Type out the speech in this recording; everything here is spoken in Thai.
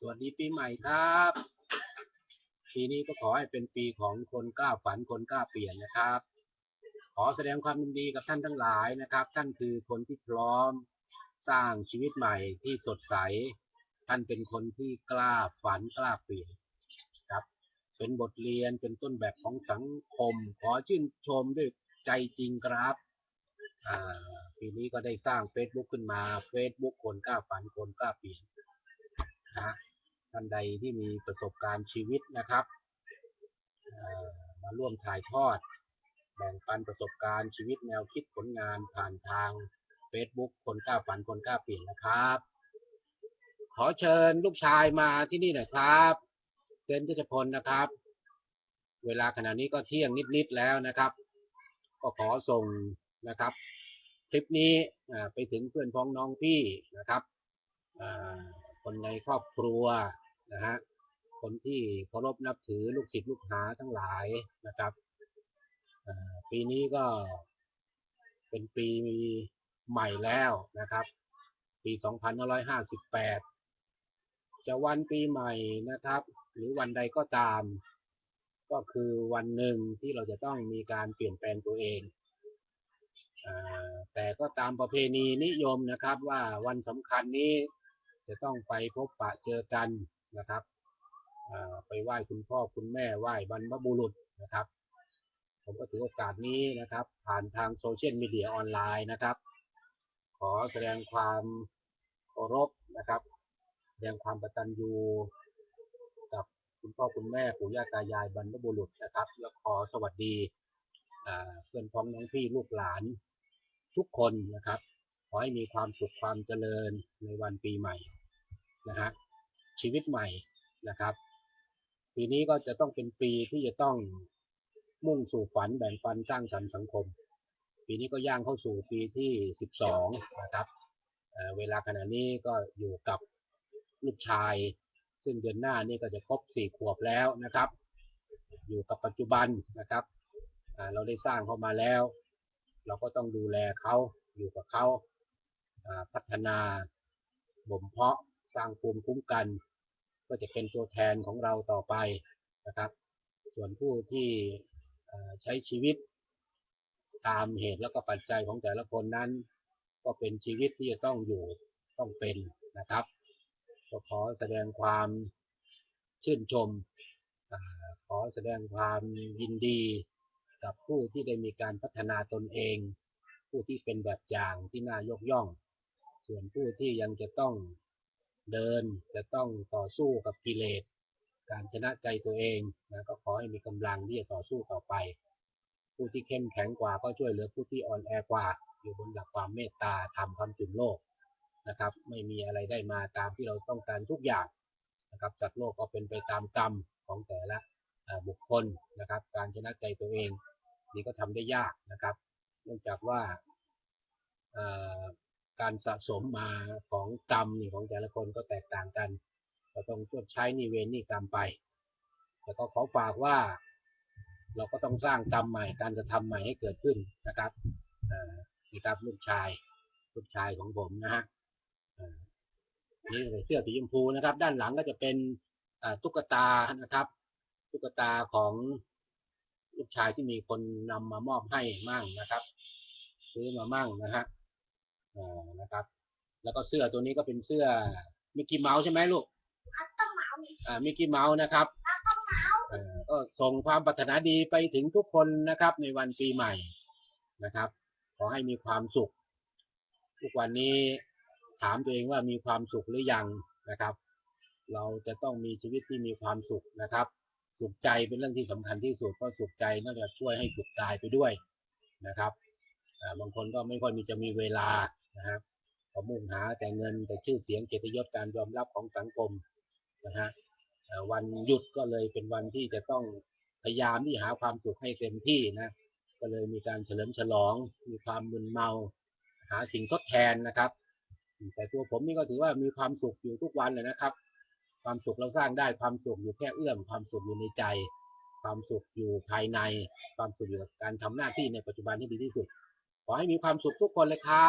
สวัสดีปีใหม่ครับ ปีนี้ก็ขอให้เป็นปีของคนกล้าฝันคนกล้าเปลี่ยนนะครับ ขอแสดงความยินดีกับท่านทั้งหลายนะครับ ท่านคือคนที่พร้อมสร้างชีวิตใหม่ที่สดใส ท่านเป็นคนที่กล้าฝันกล้าเปลี่ยนครับ เป็นบทเรียนเป็นต้นแบบของสังคม ขอชื่นชมด้วยใจจริงครับปีนี้ก็ได้สร้าง Facebook ขึ้นมา Facebook คนกล้าฝันคนกล้าเปลี่ยนนะ ท่านใดที่มีประสบการณ์ชีวิตนะครับ มาร่วมถ่ายทอด แบ่งปันประสบการณ์ชีวิตแนวคิดผลงานผ่านทาง Facebook คนกล้าฝันคนกล้าเปลี่ยนนะครับ ขอเชิญลูกชายมาที่นี่หน่อยครับเซนทศพลนะครับ เวลาขณะนี้ก็เที่ยงนิดๆแล้วนะครับ ก็ขอส่งนะครับ คลิปนี้ไปถึงเพื่อนพ้องน้องพี่นะครับอ่า คนในครอบครัวนะฮะคนที่เคารพนับถือลูกศิษย์ลูกหาทั้งหลายนะครับอ่าปีนี้ก็เป็นปีใหม่แล้วนะครับ ปี 2558 จะวันปีใหม่นะครับ หรือวันใดก็ตาม ก็คือวันหนึ่งที่เราจะต้องมีการเปลี่ยนแปลงตัวเองอ่าแต่ก็ตามประเพณีนิยมนะครับว่าวันสำคัญนี้ จะต้องไปพบปะเจอกันนะครับไปไหว้คุณพ่อคุณแม่ไหว้บรรพบุรุษนะครับ ผมก็ถือโอกาสนี้นะครับ ผ่านทางโซเชียลมีเดียออนไลน์นะครับ ขอแสดงความเคารพนะครับ แสดงความกตัญญูกับคุณพ่อคุณแม่ปู่ย่าตายายบรรพบุรุษนะครับ แล้วขอสวัสดีเพื่อนพ้องน้องพี่ลูกหลานทุกคนนะครับ ขอให้มีความสุขความเจริญในวันปีใหม่ นะฮะชีวิตใหม่นะครับ ปีนี้ก็จะต้องเป็นปีที่จะต้องมุ่งสู่ฝันแบ่งปันสร้างสรรค์สังคม ปีนี้ก็ย่างเข้าสู่ปีที่สิบสองนะครับเเวลาขณะนี้ก็อยู่กับลูกชาย ซึ่งเดือนหน้านี่ก็จะครบสี่ขวบแล้วนะครับ อยู่กับปัจจุบันนะครับ เราได้สร้างเขามาแล้ว เราก็ต้องดูแลเขาอยู่กับเขาพัฒนาบ่มเพาะ สร้างภูมิคุ้มกัน ก็จะเป็นตัวแทนของเราต่อไปนะครับ ส่วนผู้ที่ใช้ชีวิตตามเหตุแล้วก็ปัจจัยของแต่ละคนนั้น ก็เป็นชีวิตที่จะต้องอยู่ต้องเป็นนะครับก็ขอแสดงความชื่นชม ขอแสดงความยินดีกับผู้ที่ได้มีการพัฒนาตนเอง ผู้ที่เป็นแบบอย่างที่น่ายกย่อง ส่วนผู้ที่ยังจะต้อง เดินจะต้องต่อสู้กับกิเลส การชนะใจตัวเองนะก็ขอให้มีกำลังที่จะต่อสู้ต่อไป ผู้ที่เข้มแข็งกว่าก็ช่วยเหลือผู้ที่อ่อนแอกว่า อยู่บนหลักความเมตตาธรรมความจุนโลกนะครับ ไม่มีอะไรได้มาตามที่เราต้องการทุกอย่างนะครับจัดโลกก็เป็นไปตามกรรมของแต่ละบุคคลนะครับ การชนะใจตัวเอง นี่ก็ทำได้ยากนะครับ เนื่องจากว่า การสะสมมาของกรรมนี่ของแต่ละคนก็แตกต่างกัน ก็ต้องชดใช้นี่เวรหนี่กรรมไปแต่ก็ขอฝากว่าเราก็ต้องสร้างกรรมใหม่การจะทำใหม่ให้เกิดขึ้นนะครับนี่ครับลูกชายลูกชายของผมนะฮะนี่ใส่เสื้อสีชมพูนะครับ ด้านหลังก็จะเป็นตุ๊กตานะครับ ตุ๊กตาของลูกชายที่มีคนนำมามอบให้มั่งนะครับ ซื้อมามั่งนะฮะ นะครับ แล้วก็เสื้อตัวนี้ก็เป็นเสื้อมิกกี้เมาส์ใช่ไหมลูกอ่ามิกกี้เมาส์นะครับอ่าก็ส่งความปรารถนาดีไปถึงทุกคนนะครับ ในวันปีใหม่นะครับ ขอให้มีความสุข ทุกวันนี้ถามตัวเองว่ามีความสุขหรือยังนะครับ เราจะต้องมีชีวิตที่มีความสุขนะครับ สุขใจเป็นเรื่องที่สำคัญที่สุดเพราะสุขใจน่าจะช่วยให้สุขกายไปด้วยนะครับอ่าบางคนก็ไม่ค่อยมีจะมีเวลา นะครับก็มุ่งหาแต่เงินแต่ชื่อเสียงเกียรติยศการยอมรับของสังคมนะฮะวันหยุดก็เลยเป็นวันที่จะต้องพยายามที่หาความสุขให้เต็มที่นะก็เลยมีการเฉลิมฉลองมีความมึนเมา หาสิ่งทดแทนนะครับ แต่ตัวผมนี่ก็ถือว่ามีความสุขอยู่ทุกวันเลยนะครับ ความสุขเราสร้างได้ความสุขอยู่แค่เอื้อมความสุขอยู่ในใจ ความสุขอยู่ภายใน ความสุขอยู่กับการทำหน้าที่ในปัจจุบันที่ดีที่สุด ขอให้มีความสุขทุกคนเลยครับ